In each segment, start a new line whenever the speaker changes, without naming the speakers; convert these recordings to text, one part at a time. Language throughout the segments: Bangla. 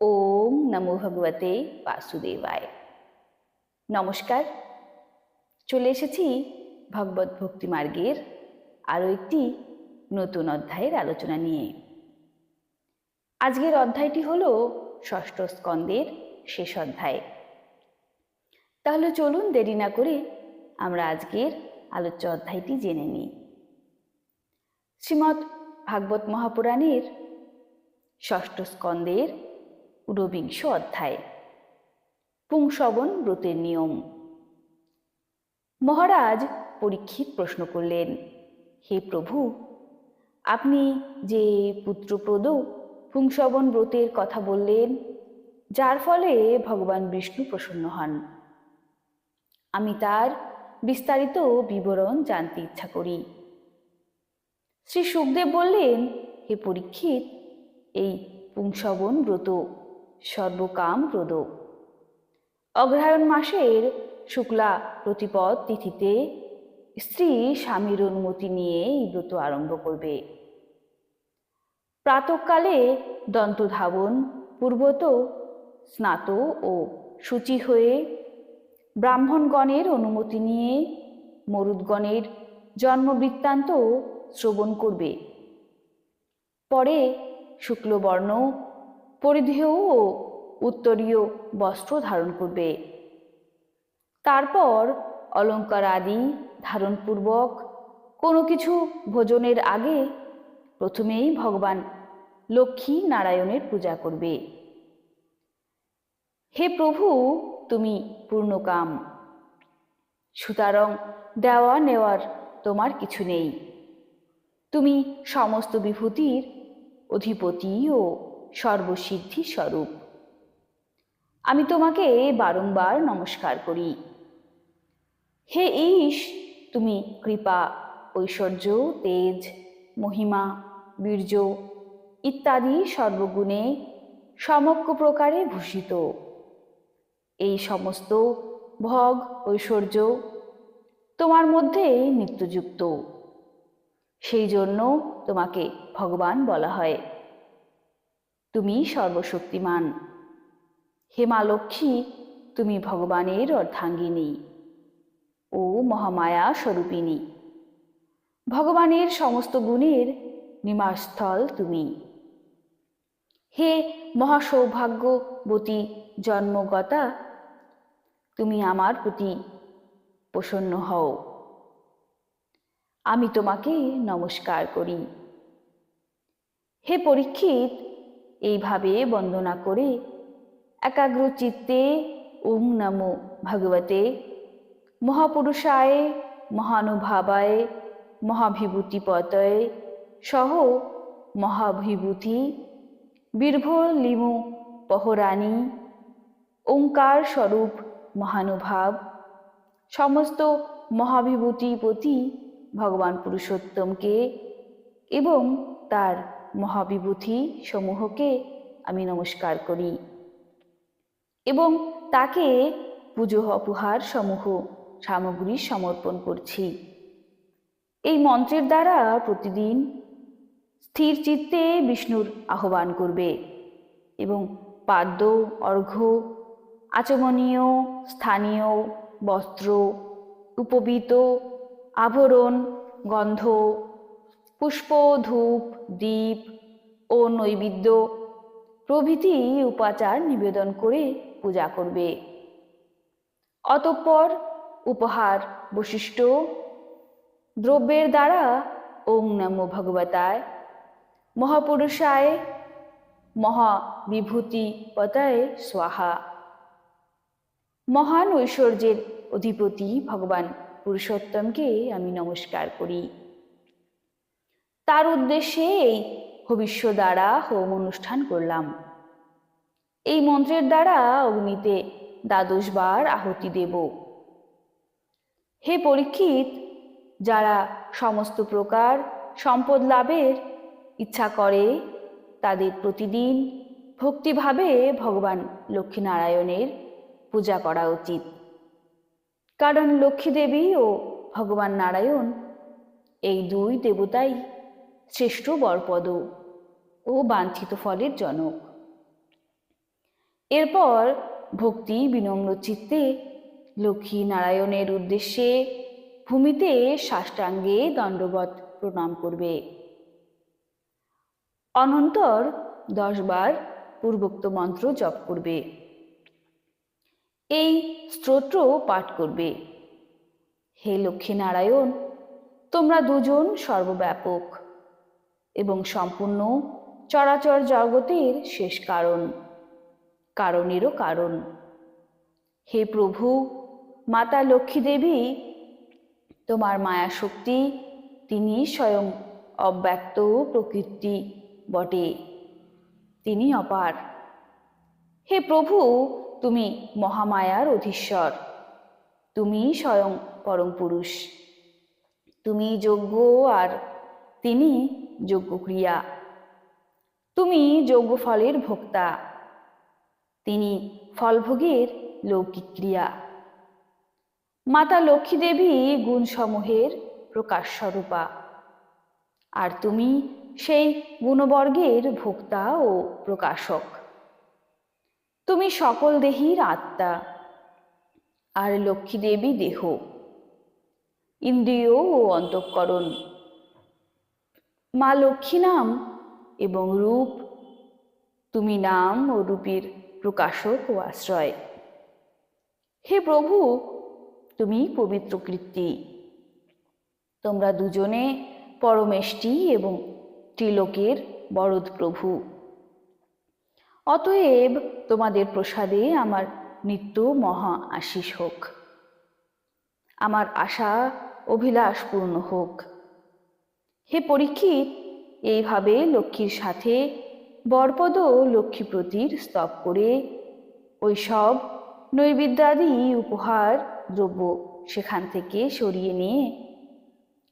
ওম নমো ভগবতে বাসুদেবায়। নমস্কার। চলে এসেছি ভগবত ভক্তি মার্গের আরও একটি নতুন অধ্যায়ের আলোচনা নিয়ে। আজকের অধ্যায়টি হল ষষ্ঠ স্কন্দের শেষ অধ্যায়। তাহলে চলুন দেরি না করে আমরা আজকের আলোচ্য অধ্যায়টি জেনে নিই। শ্রীমৎ ভাগবত মহাপুরাণের ষষ্ঠ স্কন্দের ঊনবিংশ অধ্যায়। পুংসবন ব্রতের নিয়ম। মহারাজ পরীক্ষিত প্রশ্ন করলেন, হে প্রভু, আপনি যে পুত্রপ্রদ পুংসবন ব্রতের কথা বললেন, যার ফলে ভগবান বিষ্ণু প্রসন্ন হন। আমি তার বিস্তারিত বিবরণ জানতে ইচ্ছা করি। শ্রী সুখদেব বললেন, হে পরীক্ষিত, এই পুংসবন ব্রত সর্বকাম প্রদ অগ্রহায়ণ মাসের শুক্লা প্রতিপদ তিথিতে স্ত্রী স্বামীর অনুমতি নিয়ে এই ব্রত আরম্ভ করবে। প্রাতকালে দন্তধাবন, পূর্বত স্নাত ও শুচি হয়ে ব্রাহ্মণগণের অনুমতি নিয়ে মরুদগণের জন্মবৃত্তান্ত শ্রবণ করবে। পরে শুক্লবর্ণ পরিধেয় ও উত্তরীয় বস্ত্র ধারণ করবে। তারপর অলঙ্কার আদি ধারণপূর্বক কোনো কিছু ভোজনের আগে প্রথমেই ভগবান লক্ষ্মী নারায়ণের পূজা করবে। হে প্রভু, তুমি পূর্ণকাম। সুতরাং দেওয়া নেওয়ার তোমার কিছু নেই। তুমি সমস্ত বিভূতির অধিপতি ও সর্বসিদ্ধি স্বরূপ আমি তোমাকে বারংবার নমস্কার করি। হে ঈশ তুমি কৃপা, ঐশ্বর্য, তেজ, মহিমা, বীর্য ইত্যাদি সর্বগুণে সমগ্র প্রকারে ভূষিত। এই সমস্ত ভগ, ঐশ্বর্য তোমার মধ্যে নিত্যযুক্ত। সেই জন্য তোমাকে ভগবান বলা হয়। তুমি সর্বশক্তিমান। হে মা লক্ষ্মী, তুমি ভগবানের অর্ধাঙ্গিনী। ও মহামায়া স্বরূপিণী। ভগবানের সমস্ত গুণের নিবাসস্থল তুমি। হে মহাসৌভাগ্যবতী জন্মগতা, তুমি আমার প্রতি প্রসন্ন হও। আমি তোমাকে নমস্কার করি। হে পরীক্ষিত এইভাবে বন্দনা করে। একাগ্র চিত্তে ওম নমো ভগবতে। মহাপুরুষায়, মহানুভাবায়, মহাভিভূতিপতয়ে সহ মহাভিভূতি। বীরভর লিমু পহরানী ওঙ্কার স্বরূপ মহানুভাব। সমস্ত মহাবিভূতিপতি ভগবান পুরুষোত্তমকে এবং তার মহাবিভূতি সমূহকে আমি নমস্কার করি এবং তাকে পুজো উপহার সমূহ সামগ্রী সমর্পণ করছি। এই মন্ত্রের দ্বারা প্রতিদিন স্থির চিত্তে বিষ্ণুর আহ্বান করবে এবং পাদ্য, অর্ঘ্য, আচমনীয়, স্থানীয়, বস্ত্র, উপবীত, আভরণ, গন্ধ পুষ্প, ধূপ, দ্বীপ ও নৈবেদ্য প্রভৃতি উপাচার নিবেদন করে পূজা করবে। অতঃপর উপহার বৈশিষ্ট্য দ্রব্যের দ্বারা ওং নমো ভগবতায় মহাপুরুষায় মহাবিভূতি পতায় স্বাহা। মহান ঐশ্বর্যের অধিপতি ভগবান পুরুষোত্তমকে আমি নমস্কার করি। তার উদ্দেশ্যে এই ভবিষ্য দ্বারা হোম অনুষ্ঠান করলাম। এই মন্ত্রের দ্বারা অগ্নিতে দ্বাদশ বার আহতি দেব। হে পরীক্ষিত, যারা সমস্ত প্রকার সম্পদ লাভের ইচ্ছা করে, তাদের প্রতিদিন ভক্তিভাবে ভগবান লক্ষ্মীনারায়ণের পূজা করা উচিত। কারণ লক্ষ্মী দেবী ও ভগবান নারায়ণ এই দুই দেবতাই শ্রেষ্ঠ বরপদ ও বাঞ্ছিত ফলের জনক। এরপর ভক্তি বিনম্র চিত্তে লক্ষ্মী নারায়ণের উদ্দেশ্যে ভূমিতে সাষ্টাঙ্গে দণ্ডবত প্রণাম করবে। অনন্তর দশবার পূর্বোক্ত মন্ত্র জপ করবে। এই স্তোত্র পাঠ করবে। হে লক্ষ্মী নারায়ণ, তোমরা দুজন সর্বব্যাপক এবং সম্পূর্ণ চরাচর জগতের শেষ কারণ, কারণেরও কারণ। হে প্রভু, মাতা লক্ষ্মী দেবী তোমার মায়া শক্তি তিনি স্বয়ং অব্যক্ত প্রকৃতি বটে, তিনি অপার। হে প্রভু, তুমি মহামায়ার অধীশ্বর, তুমি স্বয়ং পরম পুরুষ। তুমি যোগ্য আর তিনি যোগ্য ক্রিয়া তুমি যোগ্য ফলের ভোক্তা। তিনি ফলভোগের লৌকিক ক্রিয়া। মাতা লক্ষ্মী দেবী গুণসমূহের প্রকাশ স্বরূপা আর তুমি সেই গুণবর্গের ভোক্তা ও প্রকাশক। তুমি সকল দেহীর আত্মা। আর লক্ষ্মী দেবী দেহ। ইন্দ্রিয় ও অন্তঃকরণ। মা লক্ষ্মী নাম এবং রূপ, তুমি নাম ও রূপের প্রকাশক ও আশ্রয়। হে প্রভু, তুমি পবিত্র কীর্তি। তোমরা দুজনে পরমেষ্টি এবং ত্রিলোকের বরদ প্রভু। অতএব তোমাদের প্রসাদে আমার নিত্য মহা আশিস হোক। আমার আশা, অভিলাষ পূর্ণ হোক। হে পরীক্ষিত, এইভাবে লক্ষ্মীর সাথে বরপদ লক্ষ্মীপ্রতির স্তব করে ওই সব নৈবেদ্যাদি উপহার দ্রব্য সেখান থেকে সরিয়ে নিয়ে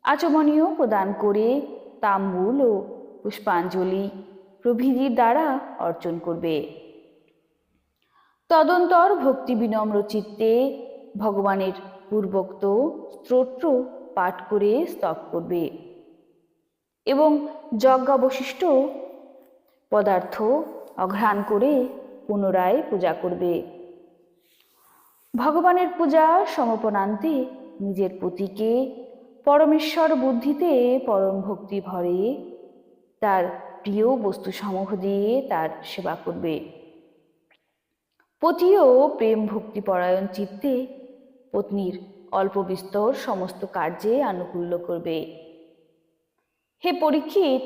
আচমনীয় প্রদান করে তাম্বুল ও পুষ্পাঞ্জলি প্রভৃতির দ্বারা অর্জন করবে। তদন্তর ভক্তি বিনম্র চিত্তে ভগবানের পূর্বোক্ত স্তোত্র পাঠ করে স্তব করবে। যজ্ঞাবশিষ্ট পদার্থ অঘ্রাণ করে পুনরায় পূজা করবে। ভগবানের পূজা সমপনান্তে নিজের পতিকে পরমেশ্বর বুদ্ধিতে পরম ভক্তি ভরে তার প্রিয় বস্তু সমূহ দিয়ে তার সেবা করবে। পতিও প্রেম ভক্তি পরায়ণ চিত্তে পত্নীর অল্প বিস্তর সমস্ত কার্যে আনুকূল্য করবে। হে পরীক্ষিত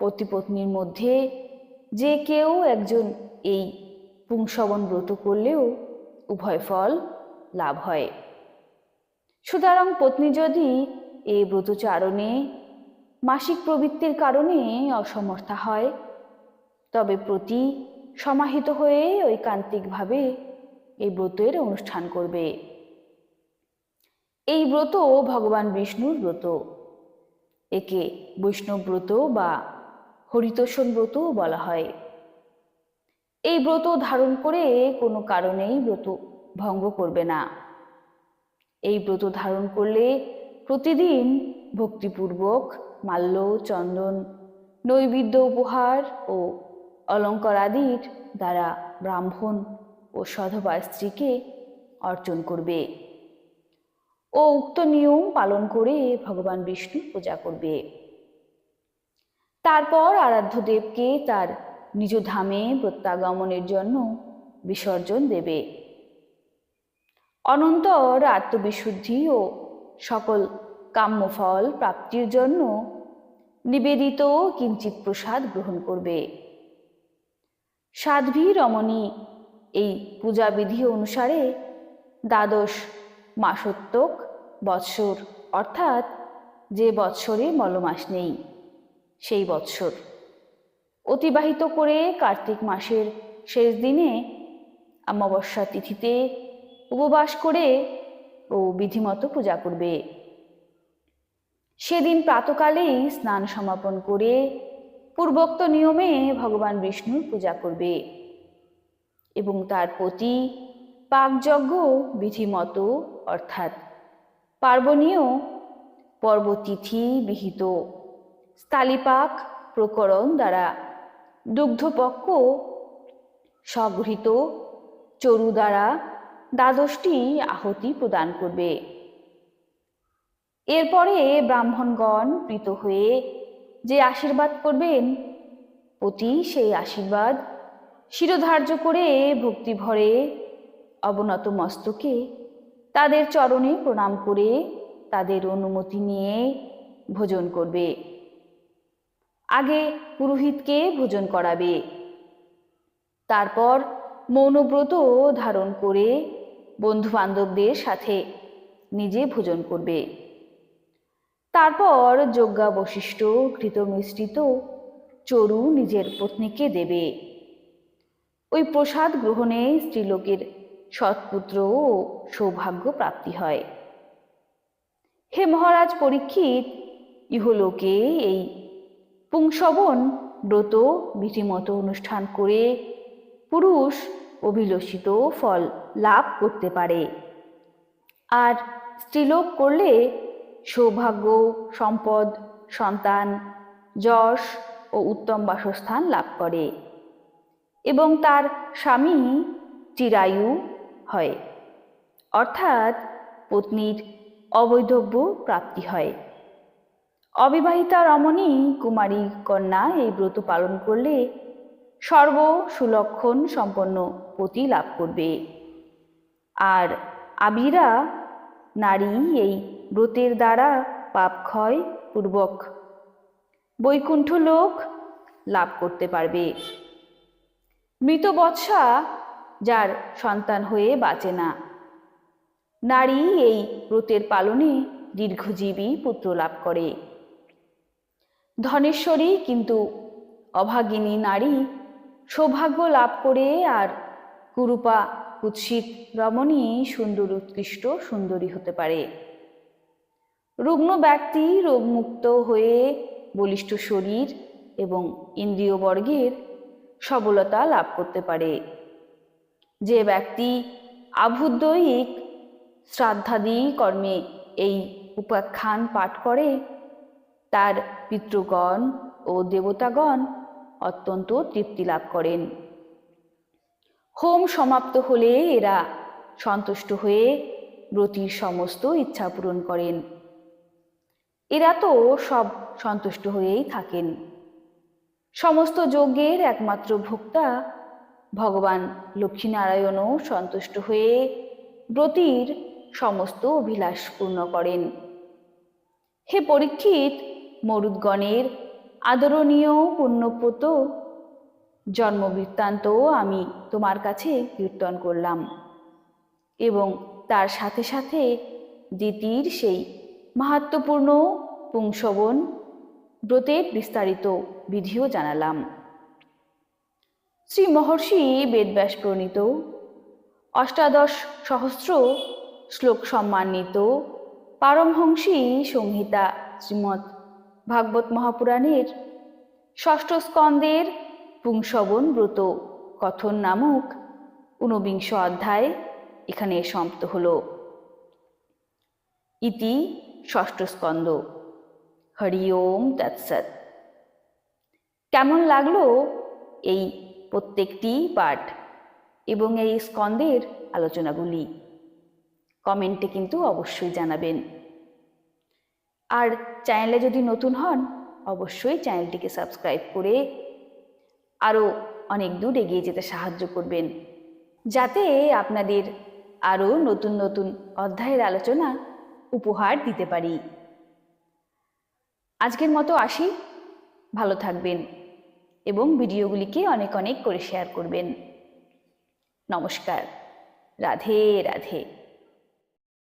পতিপত্নীর মধ্যে যে কেউ একজন এই পুংসবন ব্রত করলেও উভয় ফল লাভ হয়। সুতরাং পত্নী যদি এই ব্রতচারণে মাসিক প্রবৃত্তির কারণে অসমর্থা হয়, তবে প্রতি সমাহিত হয়ে ঐকান্তিকভাবে এই ব্রতের অনুষ্ঠান করবে। এই ব্রত ভগবান বিষ্ণুর ব্রত। একে বৈষ্ণব ব্রত বা হরিতোষণ ব্রতও বলা হয়। এই ব্রত ধারণ করে কোনো কারণেই ব্রত ভঙ্গ করবে না। এই ব্রত ধারণ করলে প্রতিদিন ভক্তিপূর্বক মাল্য, চন্দন, নৈবেদ্য উপহার ও অলঙ্কার আদির দ্বারা ব্রাহ্মণ ও সধবা স্ত্রীকে অর্জন করবে। ও উক্ত নিয়ম পালন করে ভগবান বিষ্ণু পূজা করবে। তারপর আরাধ্য দেবকে তার নিজ ধামে প্রত্যাগমনের জন্য বিসর্জন দেবে। অনন্তর আত্মবিশুদ্ধি ও সকল কাম্যফল প্রাপ্তির জন্য নিবেদিত কিঞ্চিত প্রসাদ গ্রহণ করবে। সাধ্বী রমণী এই পূজাবিধি অনুসারে দ্বাদশ মাসোত্তক বৎসর, অর্থাৎ যে বৎসরে মলমাস নেই, সেই বৎসর। অতিবাহিত করে কার্তিক মাসের শেষ দিনে অমাবস্যা তিথিতে উপবাস করে ও বিধিমতো পূজা করবে। সেদিন প্রাতকালেই স্নান সমাপন করে পূর্বোক্ত নিয়মে ভগবান বিষ্ণুর পূজা করবে এবং তার প্রতি পাকযজ্ঞ বিধিমতো অর্থাৎ পার্বণীয় পর্বতিথি বিহিত। স্থালিপাক প্রকরণ দ্বারা দুগ্ধপক্ষ স্বগৃহীত চরু দ্বারা দ্বাদশটি আহতি প্রদান করবে। এরপরে ব্রাহ্মণগণ প্রীত হয়ে যে আশীর্বাদ করবেন, পতি সেই আশীর্বাদ শিরোধার্য করে ভক্তিভরে অবনত মস্তকে তাদের চরণে প্রণাম করে তাদের অনুমতি নিয়ে ভোজন করবে। আগে পুরোহিতকে ভোজন করাবে। তারপর মৌনব্রত ধারণ করে বন্ধু বান্ধবদের সাথে নিজে ভোজন করবে। তারপর যজ্ঞা বশিষ্ঠ ঘৃত মিশ্রিত চরু নিজের পত্নীকে দেবে। ওই প্রসাদ গ্রহণে স্ত্রীলোকের সৎপুত্র ও সৌভাগ্য প্রাপ্তি হয়। হে মহারাজ পরীক্ষিত, ইহলোকে এই পুংসবন ব্রত বিধিমতো অনুষ্ঠান করে পুরুষ অভিলষিত ফল লাভ করতে পারে। আর স্ত্রীলোক করলে সৌভাগ্য, সম্পদ, সন্তান, যশ ও উত্তম বাসস্থান লাভ করে। এবং তার স্বামী চিরায়ু হয়। অর্থাৎ পত্নীর অবৈধব্য প্রাপ্তি হয়। অবিবাহিতা রমণী কুমারী কন্যা এই ব্রত পালন করলে সর্ব সুলক্ষণ সম্পন্ন পতি লাভ করবে। আর আবিরা নারী এই ব্রতের দ্বারা পাপ ক্ষয় পূর্বক বৈকুণ্ঠ লোক লাভ করতে পারবে। মৃত বৎসা যার সন্তান হয়ে বাঁচে না। নারী এই ব্রতের পালনে দীর্ঘজীবী পুত্র লাভ করে। ধনেশ্বরী কিন্তু অভাগিনী নারী সৌভাগ্য লাভ করে আর কুরুপা কুৎসিত রমণী সুন্দর উৎকৃষ্ট সুন্দরী হতে পারে। রুগ্ন ব্যক্তি রোগমুক্ত হয়ে বলিষ্ঠ শরীর এবং ইন্দ্রিয়বর্গের সবলতা লাভ করতে পারে। যে ব্যক্তি আভুদ্দয়িক শ্রাদ্ধাদি কর্মে এই উপাখ্যান পাঠ করে, তার পিতৃগণ ও দেবতাগণ অত্যন্ত তৃপ্তি লাভ করেন। হোম সমাপ্ত হলে এরা সন্তুষ্ট হয়ে ব্রতির সমস্ত ইচ্ছা পূরণ করেন। এরা তো সব সন্তুষ্ট হয়েই থাকেন। সমস্ত যজ্ঞের একমাত্র ভোক্তা ভগবান লক্ষ্মীনারায়ণও সন্তুষ্ট হয়ে ব্রতির সমস্ত অভিলাষ পূর্ণ করেন। হে পরীক্ষিত, মরুদ্গণের আদরণীয় পুণ্যপ্রত জন্মবৃত্তান্ত আমি তোমার কাছে কীর্তন করলাম এবং তার সাথে সাথে দ্বিতীয় সেই মাহাত্মপূর্ণ পুংসবন ব্রতের বিস্তারিত বিধিও জানালাম। শ্রী মহর্ষি বেদব্যাস প্রণীত। অষ্টাদশ সহস্র শ্লোক সম্মানিত। পারমহংসী সংহিতা শ্রীমৎ ভাগবত মহাপুরাণের ষষ্ঠ স্কন্দের পুংসবন ব্রত কথন নামক ঊনবিংশ অধ্যায় এখানে সমাপ্ত হল। ইতি ষষ্ঠ স্কন্দ হরি ওম তৎসৎ। কেমন লাগল এই প্রত্যেকটি পাঠ এবং এই স্কন্দের আলোচনাগুলি। কমেন্টে কিন্তু অবশ্যই জানাবেন। আর চ্যানেলে যদি নতুন হন, অবশ্যই চ্যানেলটিকে সাবস্ক্রাইব করে আরও অনেক দূর এগিয়ে যেতে সাহায্য করবেন। যাতে আপনাদের আরও নতুন নতুন অধ্যায়ের আলোচনা উপহার দিতে পারি। আজকের মতো আসি। ভালো থাকবেন। এবং ভিডিওগুলিকে অনেক অনেক করে শেয়ার করবেন। নমস্কার। রাধে রাধে।